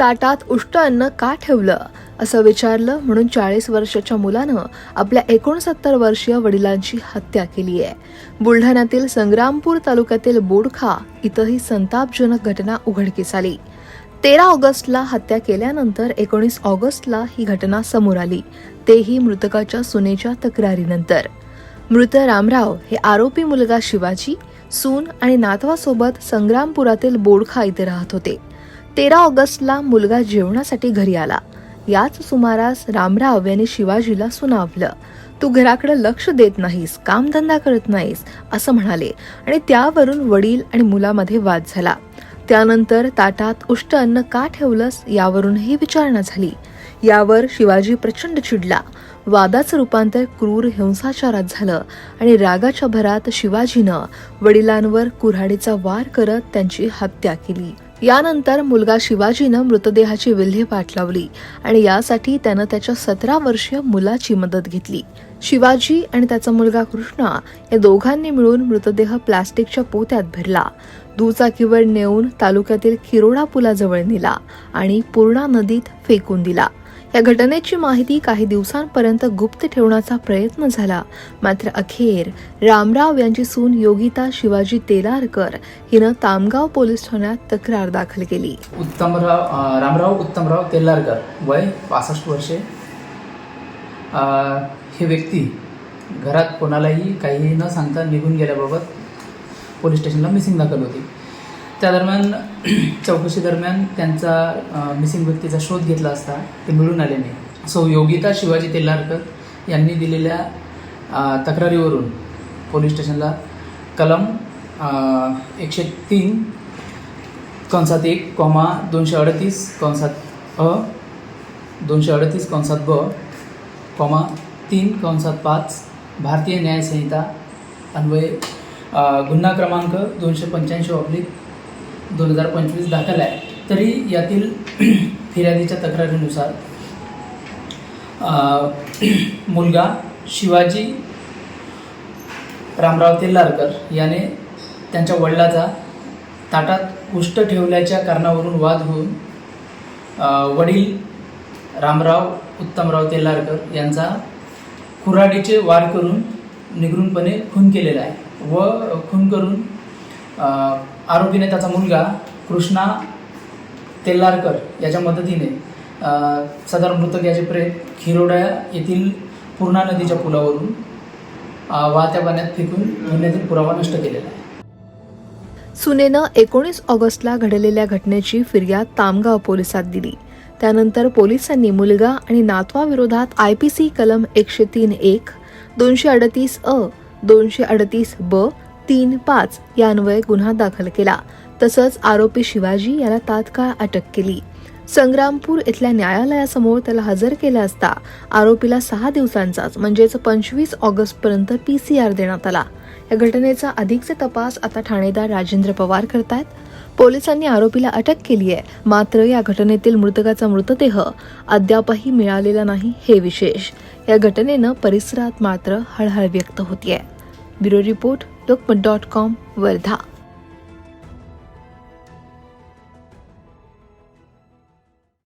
ताटात उष्ट अन्न का ठेवलं? असं विचारलं म्हणून चाळीस वर्षाच्या मुलानं आपल्या एकोणसत्तर वर्षीय वडिलांची हत्या केली आहे. बुलढाण्यातील संग्रामपूर तालुक्यातील बोडखा इथं ही संतापजनक घटना उघडकीस आली. तेरा ऑगस्टला हत्या केल्यानंतर एकोणीस ऑगस्टला ही घटना समोर आली. तेही मृतकाच्या सुनेच्या तक्रारीनंतर. मृत रामराव हे आरोपी मुलगा शिवाजी सून आणि नातवासोबत संग्रामपुरातील बोडखा इथे राहत होते. तेरा ऑगस्टला मुलगा जेवणासाठी घरी आला. याच सुमारास रामराव यांनी शिवाजीला सुनावलं. तू घराकडे लक्ष देत नाहीस कामधंदा करत नाहीस असं म्हणाले आणि त्यावरून वडील आणि मुलामध्ये वाद झाला. त्यानंतर ताटात उष्ट अन्न का ठेवलंस यावरूनही विचारणा झाली. यावर शिवाजी प्रचंड चिडला. वादाचं रूपांतर क्रूर हिंसाचारात झालं आणि रागाच्या भरात शिवाजीनं वडिलांवर कुऱ्हाडीचा वार करत त्यांची हत्या केली. यानंतर मुलगा शिवाजीनं मृतदेहाची विल्हेवाट लावली आणि यासाठी त्यानं त्याच्या सतरा वर्षीय मुलाची मदत घेतली. शिवाजी आणि त्याचा मुलगा कृष्णा या दोघांनी मिळून मृतदेह प्लास्टिकच्या पोत्यात भरला. दुचाकीवर नेऊन तालुक्यातील किरोडा पुलाजवळ नेला आणि पूर्णा नदीत फेकून दिला. या घटनेची माहिती काही दिवसांपर्यंत गुप्त ठेवण्याचा प्रयत्न झाला. मात्र अखेर रामराव यांची सून योगिता शिवाजी तेलारकर हिनं तामगाव पोलीस ठाण्यात तक्रार दाखल केली. उत्तमराव रामराव उत्तमराव तेलारकर वय पासष्ट वर्षे. हे व्यक्ती घरात कोणालाही काही न सांगता निघून गेल्याबाबत पोलीस स्टेशनला मिसिंग दाखल होती. त्या दरम्यान चौकशी दरम्यान त्यांचा मिसिंग व्यक्तीचा शोध घेतला असता ते मिळून आले नाही. सो योगिता शिवाजी तेल्लारकर यांनी दिलेल्या तक्रारीवरून पोलीस स्टेशनला कलम एकशे तीन कंसात एक कॉमा दोनशे अडतीस कंसात अ दोनशे अडतीस कंसात ब कॉमा तीन कंसात पाच भारतीय न्यायसंहिता अन्वये गुन्हा क्रमांक दोनशे पंच्याऐंशी ऑब्लिक दोन हजार पंचवीस दाखल आहे तरी यातील फिर्यादीच्या तक्रारीनुसार मुलगा शिवाजी रामराव तेल्लारकर याने त्यांच्या वडिलाचा ताटात उष्ट ठेवल्याच्या कारणावरून वाद होऊन वडील रामराव उत्तमराव तेल्लारकर यांचा कुऱ्हाडीचे वार करून निगरूनपणे खून केलेला आहे. व खून करून आरोपीने त्याचा मुलगा कृष्णा तेल्लारकर याच्या मदतीने सदर मृतक याचे प्रेत खिरोड्या येथील पूर्णा नदीच्या पुलावरून वाहत्या पाण्यात फेकून गुन्ह्यातील पुरावा नष्ट केलेला आहे. सुनेनं एकोणीस ऑगस्टला घडलेल्या घटनेची फिर्याद तामगाव पोलिसात दिली. त्यानंतर पोलिसांनी मुलगा आणि नातवाविरोधात आय पी सी कलम एकशे तीन एक दोनशे अडतीस अ दोनशे अडतीस ब तीन पाच यान्वये गुन्हा दाखल केला. तसंच आरोपी शिवाजी याला तात्काळ अटक केली. संग्रामपूर इथल्या न्यायालयासमोर त्याला हजर केला असता आरोपीला सहा दिवसांचाच म्हणजेच पंचवीस ऑगस्टपर्यंत पीसीआर देण्यात आला. या घटनेचा अधिकचे तपास आता ठाणेदार राजेंद्र पवार करतायत. पोलिसांनी आरोपीला अटक केली आहे. मात्र या घटनेतील मृतकाचा मृतदेह अद्यापही मिळालेला नाही हे विशेष. या घटनेनं परिसरात मात्र हळहळ व्यक्त होतीये. Bureau report Lokmat dot com Wardha.